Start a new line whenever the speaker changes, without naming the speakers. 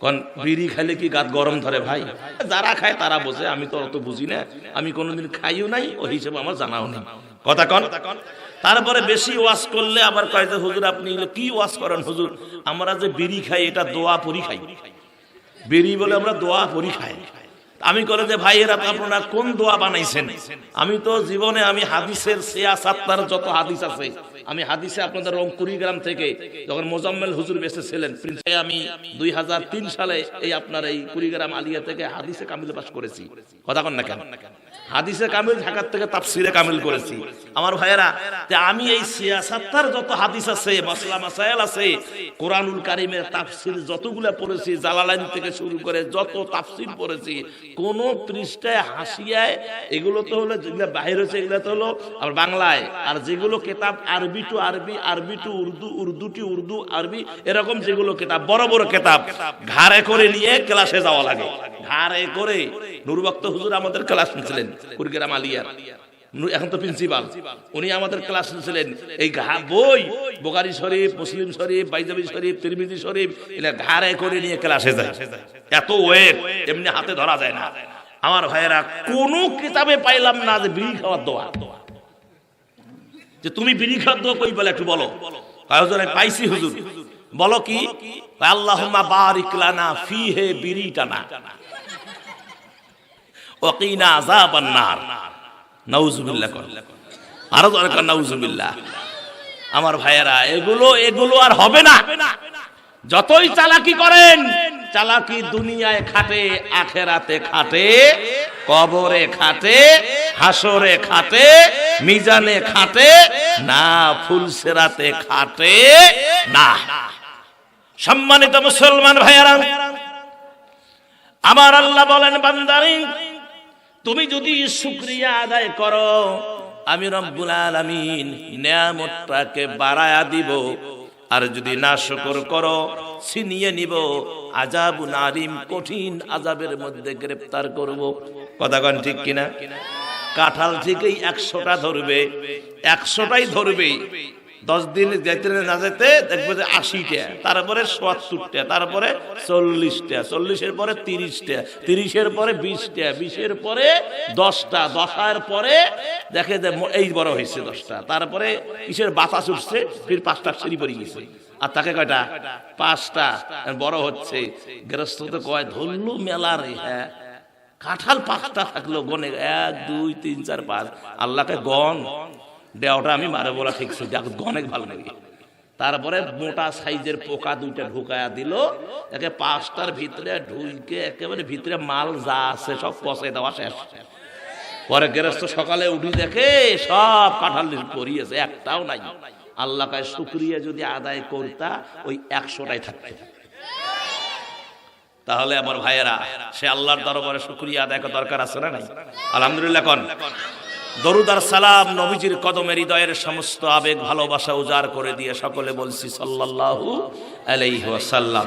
কোন, বিড়ি খাইলে কি গাত গরম ধরে ভাই? যারা খায় তারা বোঝে, আমি তো অত বুঝি না। আমি কোনোদিন খাইও নাই ওই হিসেবে আমার জানাও নেই। কথা কন। তারপরে বেশি ওয়াশ করলে আবার কয় যে, হুজুর, আপনি কি ওয়াশ করেন, হুজুর? আমরা যে বিড়ি খাই, এটা দোয়া পরি খাই। বিড়ি বলে আমরা দোয়া পরি খাই। আমি করে যে, ভাই, এরা আপনারা কোন দোয়া বানাইছেন? আমি তো জীবনে আমি হাদিসের সেয়া সাত্তার যত হাদিস আছে আমি হাদিসে আপনাদের রং কুড়িগ্রাম থেকে যখন মোজাম্মেল হুজুর বেসে ছিলেন প্রিন্সে আমি দুই সালে এই আপনার এই কুড়িগ্রাম আলিয়া থেকে হাদিসে কামিল পাস করেছি। কথা কন না কেন? হাদিসে কামিল, ঢাকার থেকে তাফসিরে কামিল করেছি। আমার ভাইয়েরা, যে আমি এই সিয়াসাত্তার যত হাদিস আছে, মাসলা মাসাইল আছে, কোরআনুল কারিমের তাফসির যতগুলা পড়েছি, জালালাইন থেকে শুরু করে যত তাফসির পড়েছি, কোন পৃষ্ঠায়, হাসিয়ায় এগুলো তো হলো যেগুলো বাহির হয়েছে, এগুলো তো হলো আর বাংলায়। আর যেগুলো কেতাব আরবি টু আরবি আরবি টু উর্দু উর্দু টু উর্দু, আরবি, এরকম যেগুলো কেতাব, বড় বড় কেতাব। ঘাড়ে করে নিয়ে ক্লাসে যাওয়া লাগে। ঘাড়ে করে। নুরবক্ত হুজুর আমাদের ক্লাস নিয়েছিলেন কুড়িগ্রাম আলিয়ার। এখন তো প্রিন্সিপাল। উনি আমাদের ক্লাস নিয়েছিলেন এই বই, বোকারি শরীফ, মুসলিম শরীফ, বাইজাবি শরীফ, তিরমিজি শরীফ এটা ঘাড়ে করে নিয়ে ক্লাসে যায়। এত ওয়েট, এমনি হাতে ধরা যায় না। আমার ভাইয়েরা, কোন কিতাবে পাইলাম না যে বিড়ি খাওয়ার দোয়া। যে তুমি বিড়ি খাওয়ার কই বলে একটু বলো? হুজুর আমি পাইছি হুজুর। বলো কি? আল্লাহুম্মা বারিক লানা ফিহে বিড়িটানা। ওয়াকিনা আযাবান নার। নাউজুবিল্লাহ কর। আরও দরকার নাউজুবিল্লাহ। আমার ভাইয়েরা, এগুলো এগুলো আর হবে না। যতই চালাকি করেন চালাকি দুনিয়ায় খাটে, আখেরাতে খাটে, কবরে খাটে, হাসরে খাটে, মিজানে খাটে, না ফুলসেরাতে খাটে, না। সম্মানিত মুসলমান ভাইয়েরা আমার আল্লাহ বলেন, বান্দারি, তুমি যদি শুক্রিয়া আদায় করো, আমি রব্বুল আলামিন নিয়ামতটাকে বাড়ায়া দিব। আর যদি না শকর করো, ছিনিয়ে নিব। আজাব নারিম কঠিন আজাবের মধ্যে গ্রেফতার করব। কথাগণ ঠিক কিনা? কাঁঠাল থেকেই একশোটা ধরবে, একশোটাই ধরবে দশ দিন যেতে না যেতে দেখবে যে আশিটা, তারপরে সত্তরটা, তারপরে চল্লিশটা, চল্লিশের পরে তিরিশটা, তিরিশের পরে বিশটা, বিশের পরে দশটা, দশার পরে দেখে যে এই বড় হয়েছে দশটা, তারপরে কিসের বাতাস উঠছে, ফির পাঁচটা সিঁড়ি পড়ে গেছে। আর তাকে কয়টা? পাঁচটা। বড় হচ্ছে। গৃহস্থ তো কয়, ধরলু মেলা রে হ্যাঁ। কাঁঠাল পাঁচটা থাকল গনে, এক, দুই, তিন, চার, পাঁচ। আল্লাহকে গন দেওয়াটা আমি মারে বলা ঠিক অনেক ভালো লাগে তারপরে মোটা সাইজের পোকা দুইটা ঢুকায়া দিল, একে পাঁচটার ভিতরে ঢুকে একেবারে ভিতরে মাল যা আছে সব পচে দেওয়া শেষ। পরে গেরস্ত সকালে উঠি দেখে সব কাঁঠাল পরিয়েছে একটাও নাই। আল্লাহ কায়, শুক্রিয়া যদি আদায় করতা, ওই একশোটাই থাকতো। তাহলে আমার ভাইয়েরা, সে আল্লাহর দরবারে শুক্রিয়া আদায় দরকার আছে না নাই? আলহামদুলিল্লাহ কন। দরুদার সালাম নবীজির কদমে হৃদয়ের সমস্ত আবেগ, ভালোবাসা উজাড় করে দিয়ে সকলে বলছি সাল্লাল্লাহু আলাইহি ওয়াসাল্লাম।